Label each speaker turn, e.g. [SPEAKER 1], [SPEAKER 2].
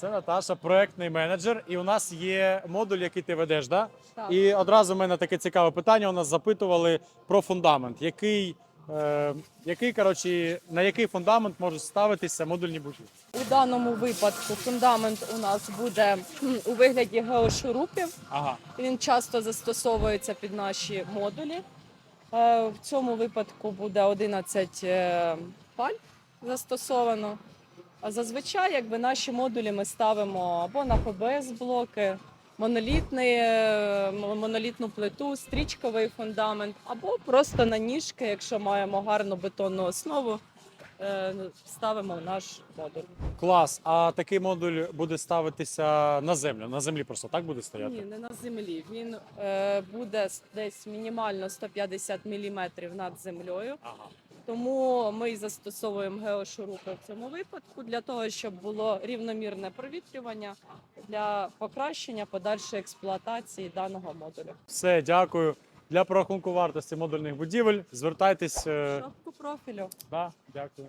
[SPEAKER 1] Це Наташа, проектний менеджер. І у нас є модуль, який ти ведеш, да?
[SPEAKER 2] Так.
[SPEAKER 1] І одразу в мене таке цікаве питання. У нас запитували про фундамент. Який, е, який коротше, на який фундамент можуть ставитися модульні будівлі?
[SPEAKER 2] У даному випадку фундамент у нас буде у вигляді геошурупів.
[SPEAKER 1] Ага.
[SPEAKER 2] Він часто застосовується під наші модулі. Е, В цьому випадку буде 11 е, паль застосовано. Зазвичай, якби наші модулі ми ставимо або на ПБС блоки, монолітний, е, монолітну плиту, стрічковий фундамент, або просто на ніжки, якщо маємо гарну бетонну основу, ставимо в наш модуль.
[SPEAKER 1] Клас. А такий модуль буде ставитися на землю. На землі просто так буде стояти?
[SPEAKER 2] Ні, не на землі. Він е, буде десь мінімально 150 мм над землею.
[SPEAKER 1] Ага.
[SPEAKER 2] Тому ми застосовуємо геошурупи в цьому випадку для того, щоб було рівномірне провітрювання для покращення подальшої експлуатації даного модуля.
[SPEAKER 1] Все, дякую. Для прорахунку вартості модульних будівель звертайтесь. е,
[SPEAKER 2] Шапку профілю.
[SPEAKER 1] Да, дякую.